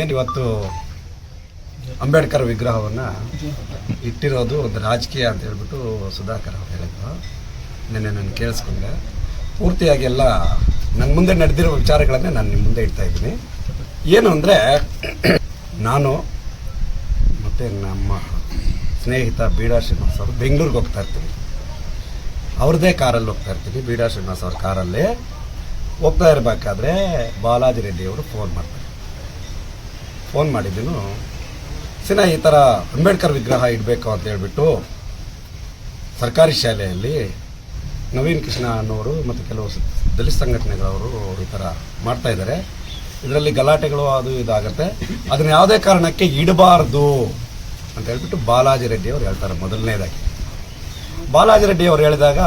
ಏನು ಇವತ್ತು ಅಂಬೇಡ್ಕರ್ ವಿಗ್ರಹವನ್ನು ಇಟ್ಟಿರೋದು ಒಂದು ರಾಜಕೀಯ ಅಂತ ಹೇಳ್ಬಿಟ್ಟು ಸುಧಾಕರ್ ಅವ್ರು ಹೇಳಿದ್ರು. ನಿನ್ನೆ ನಾನು ಕೇಳಿಸ್ಕೊಂಡೆ. ಪೂರ್ತಿಯಾಗಿ ಎಲ್ಲ ನನ್ನ ಮುಂದೆ ನಡೆದಿರೋ ವಿಚಾರಗಳನ್ನೇ ನಾನು ನಿಮ್ಮ ಮುಂದೆ ಇಡ್ತಾ ಇದ್ದೀನಿ. ಏನು ಅಂದರೆ, ನಾನು ಮತ್ತು ನಮ್ಮ ಸ್ನೇಹಿತ ಬೀಡಾ ಶ್ರೀನಿವಾಸ್ ಅವರು ಬೆಂಗಳೂರಿಗೆ ಹೋಗ್ತಾ ಇರ್ತೀನಿ. ಅವ್ರದ್ದೇ ಕಾರಲ್ಲಿ ಹೋಗ್ತಾ ಇರ್ತೀನಿ, ಬೀಡಾ ಶ್ರೀನಿವಾಸ್ ಅವ್ರ ಕಾರಲ್ಲಿ. ಹೋಗ್ತಾ ಇರಬೇಕಾದ್ರೆ ಬಾಲಾಜಿ ರೆಡ್ಡಿ ಅವರು ಫೋನ್ ಮಾಡ್ತಾರೆ. ಫೋನ್ ಮಾಡಿದ್ದನು, ಸಿನ, ಈ ಥರ ಅಂಬೇಡ್ಕರ್ ವಿಗ್ರಹ ಇಡಬೇಕು ಅಂತ ಹೇಳ್ಬಿಟ್ಟು ಸರ್ಕಾರಿ ಶಾಲೆಯಲ್ಲಿ ನವೀನ್ ಕೃಷ್ಣ ಅನ್ನೋರು ಮತ್ತು ಕೆಲವು ದಲಿತ ಸಂಘಟನೆಗಳವರು ಈ ಥರ ಮಾಡ್ತಾ ಇದ್ದಾರೆ. ಇದರಲ್ಲಿ ಗಲಾಟೆಗಳು ಅದು ಇದಾಗುತ್ತೆ ಅದನ್ನ ಯಾವುದೇ ಕಾರಣಕ್ಕೆ ಇಡಬಾರ್ದು ಅಂತ ಹೇಳ್ಬಿಟ್ಟು ಬಾಲಾಜಿ ರೆಡ್ಡಿ ಅವರು ಹೇಳ್ತಾರೆ ಮೊದಲನೇದಾಗಿ. ಬಾಲಾಜಿ ರೆಡ್ಡಿ ಅವರು ಹೇಳಿದಾಗ,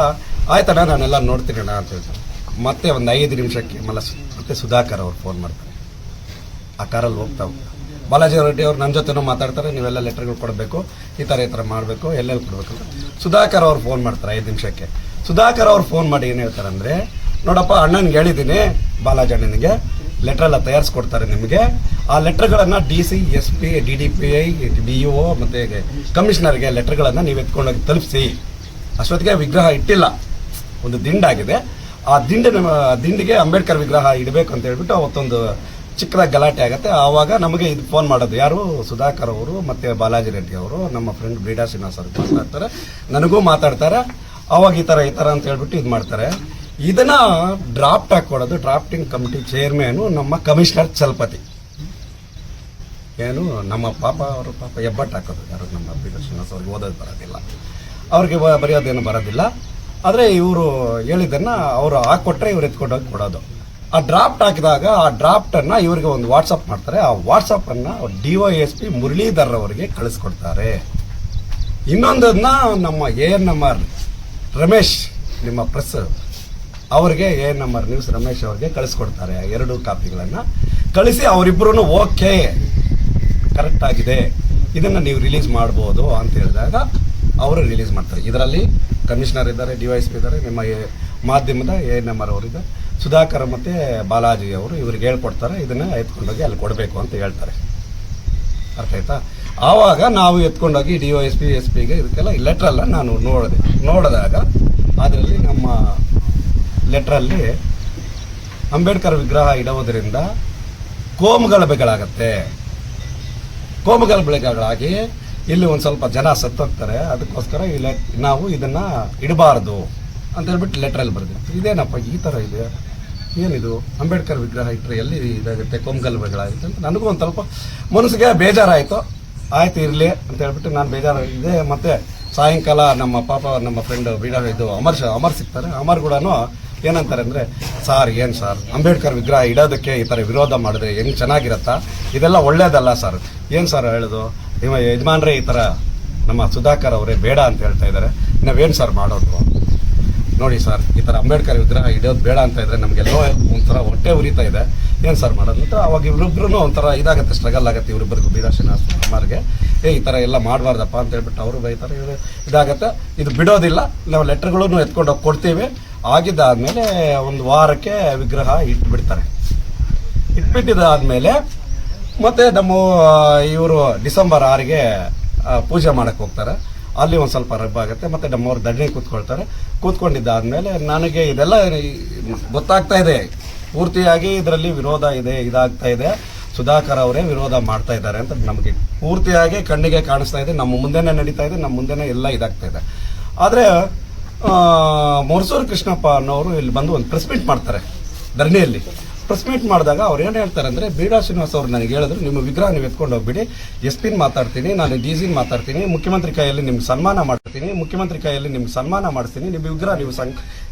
ಆಯ್ತಣ್ಣ, ನಾನೆಲ್ಲ ನೋಡ್ತೀನಣ್ಣ ಅಂತ ಹೇಳ್ತಾರೆ. ಮತ್ತೆ ಒಂದು ಐದು ನಿಮಿಷಕ್ಕೆ ಮಲ್ಲ ಮತ್ತೆ ಸುಧಾಕರ್ ಅವ್ರು ಫೋನ್ ಮಾಡ್ತಾರೆ. ಆ ಕಾರಲ್ಲಿ ಹೋಗ್ತಾ ಹೋಗ್ತಾ. ಬಾಲಾಜಿ ರೆಡ್ಡಿ ಅವರು ನನ್ನ ಜೊತೆನೂ ಮಾತಾಡ್ತಾರೆ, ನೀವೆಲ್ಲ ಲೆಟರ್ಗಳು ಕೊಡಬೇಕು, ಈ ಥರ ಈ ಥರ ಮಾಡಬೇಕು, ಎಲ್ಲೆಲ್ಲಿ ಕೊಡಬೇಕು ಸುಧಾಕರ್ ಅವ್ರು ಫೋನ್ ಮಾಡ್ತಾರೆ, ಐದು ನಿಮಿಷಕ್ಕೆ. ಸುಧಾಕರ್ ಅವ್ರು ಫೋನ್ ಮಾಡಿ ಏನು ಹೇಳ್ತಾರೆ ಅಂದರೆ, ನೋಡಪ್ಪ, ಅಣ್ಣನಿಗೆ ಹೇಳಿದ್ದೀನಿ ಬಾಲಾಜಿ ಅಣ್ಣನಿಗೆ ಲೆಟ್ರೆಲ್ಲ ತಯಾರಿಸ್ಕೊಡ್ತಾರೆ ನಿಮಗೆ. ಆ ಲೆಟ್ರ್ಗಳನ್ನು D C S P D D P I D U O ಮತ್ತು ಕಮಿಷನರ್ಗೆ ಲೆಟ್ರ್ಗಳನ್ನು ನೀವು ಎತ್ಕೊಂಡೋಗಿ ತಲುಪಿಸಿ. ಅಷ್ಟೊತ್ತಿಗೆ ವಿಗ್ರಹ ಇಟ್ಟಿಲ್ಲ. ಒಂದು ದಿಂಡಾಗಿದೆ ಆ ದಿಂಡಿನ ದಿಂಡಿಗೆ ಅಂಬೇಡ್ಕರ್ ವಿಗ್ರಹ ಇಡಬೇಕು ಅಂತ ಹೇಳ್ಬಿಟ್ಟು ಅವತ್ತೊಂದು ಚಿಕ್ಕದಾಗಿ ಗಲಾಟೆ ಆಗುತ್ತೆ. ಆವಾಗ ನಮಗೆ ಇದು ಫೋನ್ ಮಾಡೋದು. ಯಾರು? ಸುಧಾಕರ್ ಅವರು ಮತ್ತು ಬಾಲಾಜಿ ರೆಡ್ಡಿ ಅವರು ನಮ್ಮ ಫ್ರೆಂಡ್ ಬ್ರೀಡಾ ಶ್ರೀನಿವಾಸ್ ಅವರು ಮಾತಾಡ್ತಾರೆ. ನನಗೂ ಮಾತಾಡ್ತಾರೆ. ಆವಾಗ ಈ ಥರ ಈ ಥರ ಅಂತ ಹೇಳ್ಬಿಟ್ಟು ಇದು ಮಾಡ್ತಾರೆ. ಇದನ್ನ ಡ್ರಾಫ್ಟ್ ಹಾಕೊಡೋದು ಡ್ರಾಫ್ಟಿಂಗ್ ಕಮಿಟಿ ಚೇರ್ಮನು ನಮ್ಮ ಕಮಿಷನರ್ ಚಲಪತಿ. ಏನು? ನಮ್ಮ ಪಾಪ, ಅವರು ಪಾಪ ಹೆಬ್ಬಟ್ಟು ಹಾಕೋದು. ಯಾರು? ನಮ್ಮ ಬ್ರೀಡಾ ಶ್ರೀನಿವಾಸ್ ಅವ್ರಿಗೆ ಓದೋದು ಬರೋದಿಲ್ಲ. ಅವ್ರಿಗೆ ಬರೆಯೋದೇನು ಬರೋದಿಲ್ಲ. ಆದರೆ ಇವರು ಹೇಳಿದ್ದನ್ನು ಅವರು ಹಾಕ್ಕೊಟ್ರೆ ಇವ್ರು ಎತ್ಕೊಂಡೋಗಿ ಕೊಡೋದು. ಆ ಡ್ರಾಫ್ಟ್ ಹಾಕಿದಾಗ ಆ ಡ್ರಾಫ್ಟನ್ನು ಇವರಿಗೆ ಒಂದು ವಾಟ್ಸಪ್ ಮಾಡ್ತಾರೆ. ಆ ವಾಟ್ಸಪ್ಪನ್ನು D Y S P Muralidhar ಅವರಿಗೆ ಕಳಿಸ್ಕೊಡ್ತಾರೆ. ಇನ್ನೊಂದನ್ನ ನಮ್ಮ A N M R Ramesh, ನಿಮ್ಮ ಪ್ರೆಸ್ ಅವರಿಗೆ A N M R news Ramesh ಅವರಿಗೆ ಕಳಿಸ್ಕೊಡ್ತಾರೆ ಆ ಎರಡು ಕಾಪಿಗಳನ್ನು. ಕಳಿಸಿ ಅವರಿಬ್ಬರೂ ಓಕೆ ಕರೆಕ್ಟ್ ಆಗಿದೆ. ಇದನ್ನು ನೀವು ರಿಲೀಸ್ ಮಾಡ್ಬೋದು ಅಂತ ಹೇಳಿದಾಗ ಅವರು ರಿಲೀಸ್ ಮಾಡ್ತಾರೆ. ಇದರಲ್ಲಿ ಕಮಿಷನರ್ ಇದ್ದಾರೆ ಡಿ ವೈ ಎಸ್ ಪಿ ಇದ್ದಾರೆ, ನಿಮ್ಮ ಎ- ಮಾಧ್ಯಮದ ಎ ಎನ್ ಎಂ ಆರ್ ಅವರಿಗೆ ಸುಧಾಕರ್ ಮತ್ತು ಬಾಲಾಜಿ ಅವರು ಇವ್ರಿಗೆ ಹೇಳ್ಕೊಡ್ತಾರೆ, ಇದನ್ನು ಎತ್ಕೊಂಡೋಗಿ ಅಲ್ಲಿ ಕೊಡಬೇಕು ಅಂತ ಹೇಳ್ತಾರೆ. ಅರ್ಥ ಆಯ್ತಾ? ಆವಾಗ ನಾವು ಎತ್ಕೊಂಡೋಗಿ D O S P, S ಪಿಗೆ ಇದಕ್ಕೆಲ್ಲ ಲೆಟ್ರಲ್ಲ ನಾನು ನೋಡಿದೆ, ನೋಡಿದಾಗ ಅದರಲ್ಲಿ ನಮ್ಮ ಲೆಟ್ರಲ್ಲಿ ಅಂಬೇಡ್ಕರ್ ವಿಗ್ರಹ ಇಡುವುದರಿಂದ ಕೋಮುಗಳ ಬೆಳೆಗಳಾಗಿ ಇಲ್ಲಿ ಒಂದು ಸ್ವಲ್ಪ ಜನ ಸತ್ತೋಗ್ತಾರೆ, ಅದಕ್ಕೋಸ್ಕರ ಇಲ್ಲ ನಾವು ಇದನ್ನು ಇಡಬಾರ್ದು. ಅಂತ ಹೇಳ್ಬಿಟ್ಟು ಲೆಟ್ರಲ್ಲಿ ಬರೆದೆ. ಇದೇನಪ್ಪ ಈ ಥರ ಇದೆ? ಏನಿದು? ಅಂಬೇಡ್ಕರ್ ವಿಗ್ರಹ ಇಟ್ಟರೆ ಎಲ್ಲಿ ಇದಾಗುತ್ತೆ? ಕೋಮುಗಲಭೆಗಳಾಗುತ್ತೆ ಅಂತ ನನಗೂ ಒಂದು ಸ್ವಲ್ಪ ಮನಸ್ಸಿಗೆ ಬೇಜಾರಾಯಿತು. ಆಯ್ತು, ಇರಲಿ ಅಂತ ಹೇಳ್ಬಿಟ್ಟು ನಾನು ಬೇಜಾರು ಇದೆ ಮತ್ತು ಸಾಯಂಕಾಲ ನಮ್ಮ ಪಾಪ, ನಮ್ಮ ಫ್ರೆಂಡ್ ಬೀಡ ಇದು ಅಮರ್ ಅಮರ್ ಸಿಗ್ತಾರೆ. ಅಮರ್ ಕೂಡ ಏನಂತಾರೆ ಅಂದರೆ, ಸಾರ್, ಏನು ಸರ್? ಅಂಬೇಡ್ಕರ್ ವಿಗ್ರಹ ಇಡೋದಕ್ಕೆ ಈ ಥರ ವಿರೋಧ ಮಾಡಿದ್ರೆ ಹೆಂಗೆ ಚೆನ್ನಾಗಿರತ್ತಾ? ಇದೆಲ್ಲ ಒಳ್ಳೇದಲ್ಲ ಸರ್. ಏನು ಸರ್ ಹೇಳೋದು? ನಿಮ್ಮ ಯಜಮಾನ್ರೇ ಈ ಥರ ನಮ್ಮ ಸುಧಾಕರ್ ಅವರೇ ಬೇಡ ಅಂತ ಹೇಳ್ತಾ ಇದ್ದಾರೆ ನಾವೇನು ಸರ್ ಮಾಡೋದು? ನೋಡಿ ಸರ್, ಈ ಥರ ಅಂಬೇಡ್ಕರ್ ವಿಗ್ರಹ ಇಡೋದು ಬೇಡ ಅಂತ ಇದ್ರೆ ನಮಗೆಲ್ಲೋ ಒಂಥರ ಹೊಟ್ಟೆ ಉರಿತಾ ಇದೆ. ಏನು ಸರ್ ಮಾಡೋದು? ಅಂತ ಅವಾಗ ಇವರಿಬ್ರು ಒಂಥರ ಇದಾಗುತ್ತೆ ಸ್ಟ್ರಗಲ್ ಆಗುತ್ತೆ ಇವರಿಬ್ಬರಿಗೂ ಬೀರಾ ಶ್ರೀನಿವಾಸ ಏ, ಈ ಥರ ಎಲ್ಲ ಮಾಡಬಾರ್ದಪ್ಪ ಅಂತ ಹೇಳ್ಬಿಟ್ಟು ಅವರು ಬೈತಾರೆ, ಇವರು ಇದಾಗುತ್ತೆ. ಇದು ಬಿಡೋದಿಲ್ಲ, ನಾವು ಲೆಟ್ರ್ಗಳನ್ನು ಎತ್ಕೊಂಡು ಹೋಗಿ ಕೊಡ್ತೀವಿ. ಆಗಿದ್ದಾದಮೇಲೆ ಒಂದು ವಾರಕ್ಕೆ ವಿಗ್ರಹ ಇಟ್ಬಿಡ್ತಾರೆ. ಇಟ್ಬಿಟ್ಟಿದ್ದಾದ್ಮೇಲೆ ಮತ್ತು ನಮ್ಮ ಇವರು ಡಿಸೆಂಬರ್ ಆರಿಗೆ ಪೂಜೆ ಮಾಡೋಕ್ಕೆ ಹೋಗ್ತಾರೆ. ಅಲ್ಲಿ ಒಂದು ಸ್ವಲ್ಪ ರಬ್ಬ ಆಗುತ್ತೆ, ಮತ್ತು ನಮ್ಮವ್ರು ದಂಡನೆ ಕೂತ್ಕೊಳ್ತಾರೆ. ಕೂತ್ಕೊಂಡಿದ್ದಾದ್ಮೇಲೆ ನನಗೆ ಇದೆಲ್ಲ ಗೊತ್ತಾಗ್ತಾ ಇದೆ. ಪೂರ್ತಿಯಾಗಿ ಇದರಲ್ಲಿ ವಿರೋಧ ಇದೆ, ಇದಾಗ್ತಾ ಇದೆ. ಸುಧಾಕರ್ ಅವರೇ ವಿರೋಧ ಮಾಡ್ತಾ ಇದ್ದಾರೆ ಅಂತ ನಮಗೆ ಪೂರ್ತಿಯಾಗಿ ಕಣ್ಣಿಗೆ ಕಾಣಿಸ್ತಾ ಇದೆ. ನಮ್ಮ ಮುಂದೆನೇ ನಡೀತಾ ಇದೆ, ನಮ್ಮ ಮುಂದೆನೇ ಎಲ್ಲ ಇದಾಗ್ತಾ ಇದೆ. ಆದರೆ ಮುರ್ಸೂರು ಕೃಷ್ಣಪ್ಪ ಅನ್ನೋರು ಇಲ್ಲಿ ಬಂದು ಒಂದು ಪ್ರೆಸ್ ಮೀಟ್ ಮಾಡ್ತಾರೆ, ಧರಣಿಯಲ್ಲಿ. ಪ್ರೆಸ್ ಮೀಟ್ ಮಾಡಿದಾಗ ಅವ್ರು ಏನು ಹೇಳ್ತಾರೆ ಅಂದರೆ ಬೀಡಾ ಶ್ರೀನಿವಾಸ್ ಅವರು ನನಗೆ ಹೇಳಿದ್ರು, ನಿಮ್ಮ ವಿಗ್ರಹ ನೀವು ಎತ್ಕೊಂಡು ಹೋಗ್ಬಿಡಿ. ಎಸ್ ಪಿನ್ ಮಾತಾಡ್ತೀನಿ, ನಾನು ಡಿ ಜಿನ್ ಮಾತಾಡ್ತೀನಿ, ಮುಖ್ಯಮಂತ್ರಿ ಕೈಯಲ್ಲಿ ನಿಮ್ಗೆ ಸನ್ಮಾನ ಮಾಡ್ತೀನಿ, ಮುಖ್ಯಮಂತ್ರಿ ಕೈಯಲ್ಲಿ ನಿಮ್ಗೆ ಸನ್ಮಾನ ಮಾಡಿಸ್ತೀನಿ, ನಿಮ್ಮ ವಿಗ್ರಹ ನೀವು ಸಂ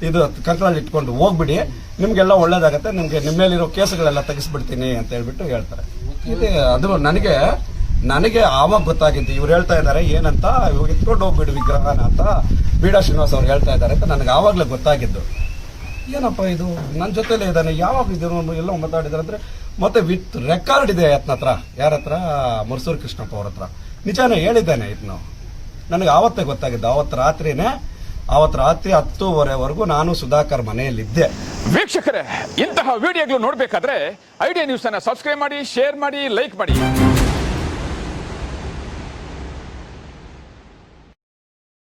ಇದು ಕಂಕಳಲ್ಲಿ ಇಟ್ಕೊಂಡು ಹೋಗ್ಬಿಡಿ. ನಿಮಗೆಲ್ಲ ಒಳ್ಳೇದಾಗತ್ತೆ, ನಿಮಗೆ ನಿಮ್ಮ ಮೇಲಿರೋ ಕೇಸುಗಳೆಲ್ಲ ತೆಗೆಸ್ಬಿಡ್ತೀನಿ ಅಂತ ಹೇಳ್ಬಿಟ್ಟು ಹೇಳ್ತಾರೆ. ಇದು ಅದು ನನಗೆ ನನಗೆ ಆವಾಗ ಗೊತ್ತಾಗಿದ್ದು, ಇವ್ರು ಹೇಳ್ತಾ ಇದ್ದಾರೆ, ಏನಂತ, ಇವಾಗ ಎತ್ಕೊಂಡು ಹೋಗ್ಬಿಡು ವಿಗ್ರಹನ ಅಂತ ಬೀಡಾ ಶ್ರೀನಿವಾಸ್ ಅವ್ರು ಹೇಳ್ತಾ ಇದ್ದಾರೆ ಅಂತ ನನಗೆ ಆವಾಗಲೇ ಗೊತ್ತಾಗಿದ್ದು. ಏನಪ್ಪ ಇದು? ನನ್ನ ಜೊತೆಲೇ ಇದ್ದಾನೆ. ಯಾವಾಗ ಇದನ್ನು ಎಲ್ಲ ಮಾತಾಡಿದಾರೆ ಅಂದರೆ ಮತ್ತೆ ವಿತ್ ರೆಕಾರ್ಡ್ ಇದೆ ಆತನ ಹತ್ರ. ಯಾರ ಹತ್ರ? ಮರ್ಸೂರು ಕೃಷ್ಣಪ್ಪ ಅವ್ರ ಹತ್ರ. ನಿಜಾನೇ ಹೇಳಿದ್ದಾನೆ ಇದನ್ನು ನನಗೆ ಆವತ್ತೇ ಗೊತ್ತಾಗಿದ್ದು ಆವತ್ತು ರಾತ್ರಿನೇ ಆವತ್ತು ರಾತ್ರಿ ಹತ್ತೂವರೆವರೆಗೂ ನಾನು ಸುಧಾಕರ್ ಮನೆಯಲ್ಲಿದ್ದೆ. ವೀಕ್ಷಕರೇ, ಇಂತಹ ವಿಡಿಯೋಗಳು ನೋಡಬೇಕಾದ್ರೆ ಐಡಿಯಾ ನ್ಯೂಸನ್ನು ಸಬ್ಸ್ಕ್ರೈಬ್ ಮಾಡಿ ಶೇರ್ ಮಾಡಿ ಲೈಕ್ ಮಾಡಿ.